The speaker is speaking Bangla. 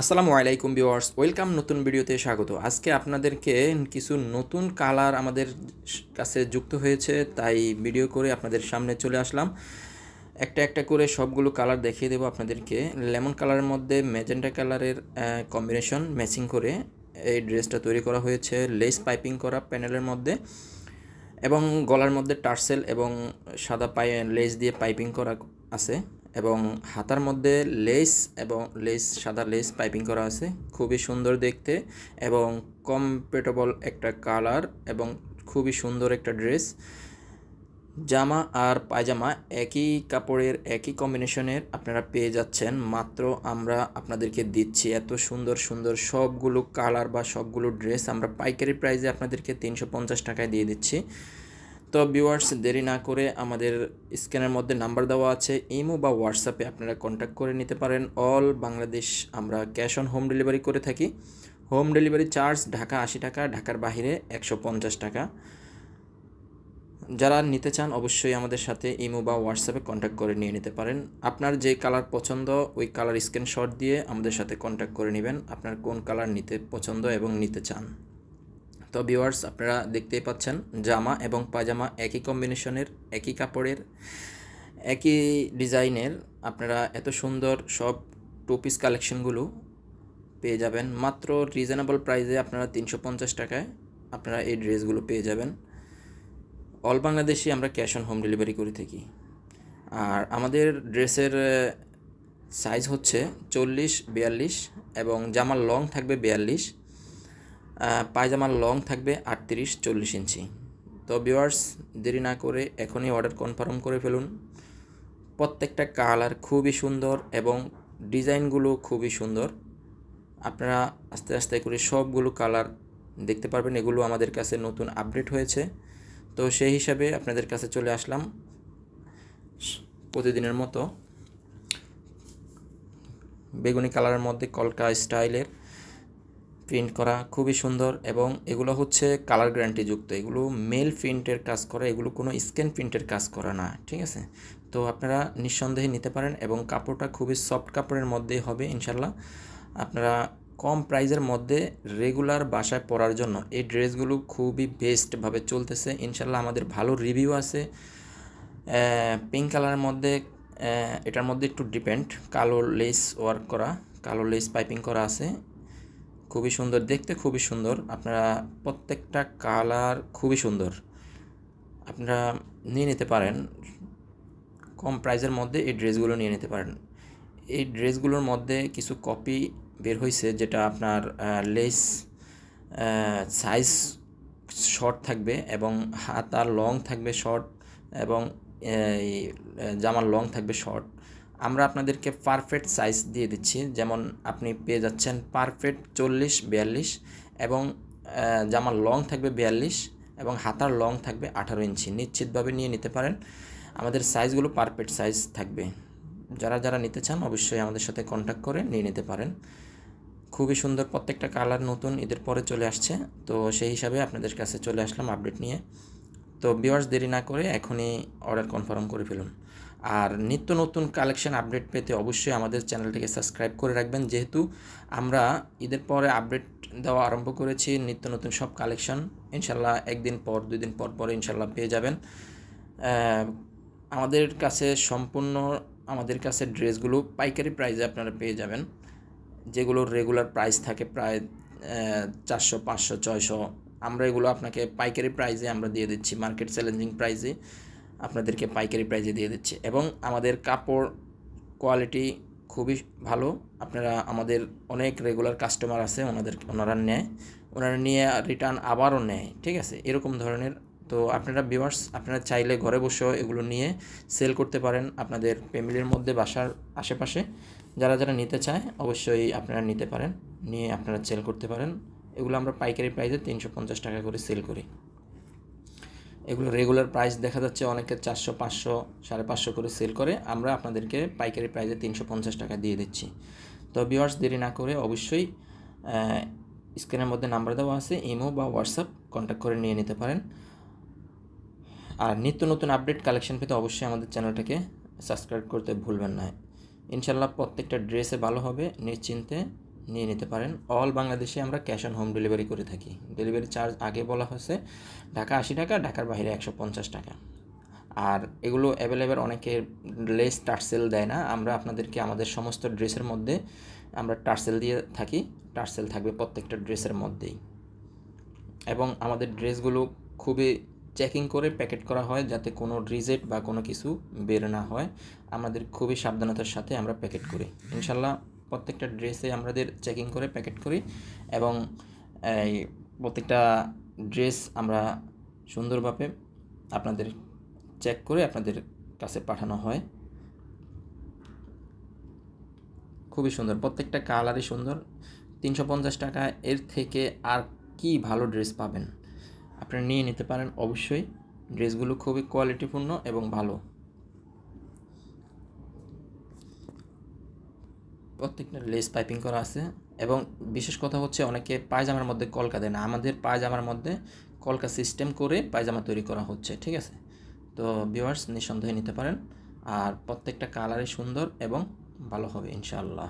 আসসালামু আলাইকুম ভিউয়ার্স, ওয়েলকাম নতুন ভিডিওতে স্বাগত। আজকে আপনাদেরকে কিছু নতুন কালার আমাদের কাছে যুক্ত হয়েছে, তাই ভিডিও করে আপনাদের সামনে চলে আসলাম। একটা একটা করে সবগুলো কালার দেখিয়ে দেবো আপনাদেরকে। লেমন কালারের মধ্যে ম্যাজেন্টা কালারের কম্বিনেশন ম্যাচিং করে এই ড্রেসটা তৈরি করা হয়েছে লেস পাইপিং করা প্যানেলের মধ্যে এবং গলার মধ্যে টার্সেল এবং সাদা পাই লেস দিয়ে পাইপিং করা আছে। এবং হাতার মধ্যে লেস এবং লেস, সাদা লেস পাইপিং করা আছে। খুবই সুন্দর দেখতে এবং কমফর্টেবল একটা কালার এবং খুবই সুন্দর একটা ড্রেস। জামা আর পায়জামা একই কাপড়ের, একই কম্বিনেশনের আপনারা পেয়ে যাচ্ছেন। মাত্র আমরা আপনাদেরকে দিচ্ছি এত সুন্দর সুন্দর সবগুলো কালার বা সবগুলো ড্রেস। আমরা পাইকারি প্রাইসে আপনাদেরকে তিনশো পঞ্চাশ টাকায় দিয়ে দিচ্ছি। তো ভিউয়ার্স দেরি না করে আমাদের স্ক্যানের মধ্যে নাম্বার দেওয়া আছে, ইমো বা হোয়াটসঅ্যাপে আপনারা কন্ট্যাক্ট করে নিতে পারেন। অল বাংলাদেশ আমরা ক্যাশ অন হোম ডেলিভারি করে থাকি। হোম ডেলিভারি চার্জ ঢাকা আশি টাকা, ঢাকার বাহিরে একশো পঞ্চাশ টাকা। যারা নিতে চান অবশ্যই আমাদের সাথে ইমো বা হোয়াটসঅ্যাপে কন্ট্যাক্ট করে নিয়ে নিতে পারেন। আপনার যে কালার পছন্দ, ওই কালার স্ক্রিনশট দিয়ে আমাদের সাথে কন্ট্যাক্ট করে নেবেন। আপনার কোন কালার নিতে পছন্দ এবং নিতে চান। তো ভিউয়ার্স আপনারা দেখতেই পাচ্ছেন, জামা এবং পাজামা একই কম্বিনেশনের একই কাপড়ের, একই ডিজাইনের আপনারা এত সুন্দর সব টু পিস কালেকশনগুলো পেয়ে যাবেন। মাত্র রিজনেবল প্রাইসে আপনারা তিনশো পঞ্চাশ টাকায় আপনারা এই ড্রেসগুলো পেয়ে যাবেন। অল বাংলাদেশে আমরা ক্যাশ অন হোম ডেলিভারি করে থাকি। আর আমাদের ড্রেসের সাইজ হচ্ছে চল্লিশ, বিয়াল্লিশ এবং জামার লং থাকবে বিয়াল্লিশ। পায়জামার লং থাকবে আটত্রিশ চল্লিশ ইঞ্চি। তো ভিওয়ার্স দেরি না করে এখনই অর্ডার কনফার্ম করে ফেলুন। প্রত্যেকটা কালার খুবই সুন্দর এবং ডিজাইনগুলো খুবই সুন্দর। আপনারা আস্তে আস্তে করে সবগুলো কালার দেখতে পারবেন, এগুলো আমাদের কাছে নতুন আপডেট হয়েছে। তো সেই হিসাবে আপনাদের কাছে চলে আসলাম প্রতিদিনের মতো। বেগুনি কালারের মধ্যে কলকা স্টাইলের প্রিন্ট করা খুবই সুন্দর এবং এগুলো হচ্ছে কালার গ্যারান্টিযুক্ত এগুলো মেল প্রিন্টের কাজ করা, এগুলো কোনো স্ক্যান প্রিন্টের কাজ করা না, ঠিক আছে? তো আপনারা নিঃসন্দেহে নিতে পারেন এবং কাপড়টা খুবই সফট কাপড়ের মধ্যেই হবে ইনশাল্লাহ আপনারা কম প্রাইজের মধ্যে রেগুলার বাসায় পরার জন্য এই ড্রেসগুলো খুবই বেস্টভাবে চলতেছে। ইনশাল্লাহ আমাদের ভালো রিভিউ আছে। পিঙ্ক কালারের মধ্যে এটার মধ্যে একটু ডিপেন্ড কালো লেস ওয়ার্ক করা, কালো লেস পাইপিং করা আছে। খুবই সুন্দর, দেখতে খুবই সুন্দর। আপনারা প্রত্যেকটা কালার খুবই সুন্দর। আপনারা নিয়ে নিতে পারেন, কম প্রাইসের মধ্যে এই ড্রেসগুলো নিয়ে নিতে পারেন। এই ড্রেসগুলোর মধ্যে কিছু কপি বের হয়েছে যেটা আপনার লেস সাইজ শর্ট থাকবে এবং হাত আর লং থাকবে শর্ট এবং জামার লং থাকবে শর্ট আমরা আপনাদেরকে পারফেক্ট সাইজ দিয়ে দিচ্ছি। যেমন আপনি পেয়ে যাচ্ছেন পারফেক্ট চল্লিশ, বিয়াল্লিশ এবং জামার লং থাকবে বিয়াল্লিশ এবং হাতার লং থাকবে আঠারো ইঞ্চি। নিশ্চিতভাবে নিয়ে নিতে পারেন। আমাদের সাইজগুলো পারফেক্ট সাইজ থাকবে। যারা যারা নিতে চান অবশ্যই আমাদের সাথে কন্ট্যাক্ট করে নিয়ে নিতে পারেন। খুবই সুন্দর প্রত্যেকটা কালার নতুন, ঈদের পরে চলে আসছে। তো সেই হিসাবে আপনাদের কাছে চলে আসলাম আপডেট নিয়ে। তো বিওয়ার্স দেরি না করে এখনই অর্ডার কনফার্ম করে ফেলুন। আর নিত্য নতুন কালেকশন আপডেট পেতে অবশ্যই আমাদের চ্যানেলটিকে সাবস্ক্রাইব করে রাখবেন। যেহেতু আমরা ঈদের পরে আপডেট দেওয়া আরম্ভ করেছি, নিত্য নতুন সব কালেকশন ইনশাল্লাহ একদিন পর, দুই দিন পর পরে ইনশাল্লাহ পেয়ে যাবেন। আমাদের কাছে সম্পূর্ণ, আমাদের কাছে ড্রেসগুলো পাইকারি প্রাইসে আপনারা পেয়ে যাবেন যেগুলোর রেগুলার প্রাইস থাকে প্রায় চারশো, পাঁচশো, ছয়শো। আমরা এগুলো আপনাকে পাইকারি প্রাইসে আমরা দিয়ে দিচ্ছি মার্কেট চ্যালেঞ্জিং প্রাইসে আপনাদেরকে পাইকারি প্রাইসে দিয়ে দিচ্ছি। এবং আমাদের কাপড় কোয়ালিটি খুবই ভালো। আপনারা আমাদের অনেক রেগুলার কাস্টমার আছে, ওনাদের, ওনারা নেয়। ওনারা নিয়ে রিটার্ন আবারও নেয়, ঠিক আছে? এরকম ধরনের। তো আপনারা ভিউয়ার্স আপনারা চাইলে ঘরে বসেও এগুলো নিয়ে সেল করতে পারেন আপনাদের ফ্যামিলির মধ্যে, বাসার আশেপাশে। যারা যারা নিতে চায়, অবশ্যই আপনারা নিতে পারেন। নিয়ে আপনারা সেল করতে পারেন। এগুলো আমরা পাইকারি প্রাইসে তিনশো পঞ্চাশ টাকা করে সেল করি। এগুলো রেগুলার প্রাইস দেখা যাচ্ছে অনেকে চারশো, পাঁচশো, সাড়ে পাঁচশো করে সেল করে। আমরা আপনাদেরকে পাইকারি প্রাইসে তিনশো পঞ্চাশ টাকা দিয়ে দিচ্ছি। তো ভিওয়ার্স দেরি না করে অবশ্যই স্ক্রিনের মধ্যে নাম্বার দেওয়া আছে, ইমো বা হোয়াটসঅ্যাপ কন্ট্যাক্ট করে নিয়ে নিতে পারেন। আর নিত্য নতুন আপডেট কালেকশন পেতে অবশ্যই আমাদের চ্যানেলটাকে সাবস্ক্রাইব করতে ভুলবেন না। ইনশাল্লাহ প্রত্যেকটা ড্রেসে ভালো হবে, নিশ্চিন্তে। নিয়ে নিতে পারেন। অল বাংলাদেশে আমরা ক্যাশ অন হোম ডেলিভারি করে থাকি। ডেলিভারি চার্জ আগে বলা হয়েছে, ঢাকা আশি টাকা, ঢাকার বাইরে একশো পঞ্চাশ টাকা। আর এগুলো অ্যাভেলেবেল, অনেকে লেস টার্সেল দেয় না। আমরা আপনাদেরকে আমাদের সমস্ত ড্রেসের মধ্যে আমরা টার্সেল দিয়ে থাকি। টার্সেল থাকবে প্রত্যেকটা ড্রেসের মধ্যেই। এবং আমাদের ড্রেসগুলো খুবই চেকিং করে প্যাকেট করা হয় যাতে কোনো রিজেক্ট বা কোনো কিছু বের না হয়। আমাদের খুবই সাবধানতার সাথে আমরা প্যাকেট করি। ইনশাল্লাহ প্রত্যেকটা ড্রেসে আমাদের চেকিং করে প্যাকেট করি এবং এই প্রত্যেকটা ড্রেস আমরা সুন্দরভাবে আপনাদের চেক করে আপনাদের কাছে পাঠানো হয়। খুবই সুন্দর, প্রত্যেকটা কালারই সুন্দর। তিনশো পঞ্চাশ টাকা এর থেকে আর কি ভালো ড্রেস পাবেন? আপনারা নিয়ে নিতে পারেন অবশ্যই। ড্রেসগুলো খুবই কোয়ালিটিপূর্ণ এবং ভালো। প্রত্যেকটা লেস পাইপিং করা আছে এবং বিশেষ কথা হচ্ছে অনেকে পায়জামার মধ্যে কলকা দেয় না। আমাদের পায়জামার মধ্যে কলকা সিস্টেম করে পায়জামা তৈরি করা হচ্ছে, ঠিক আছে? তো ভিউয়ার্স নিঃসন্দেহে নিতে পারেন। আর প্রত্যেকটা কালারই সুন্দর এবং ভালো হবে, ইনশাআল্লাহ।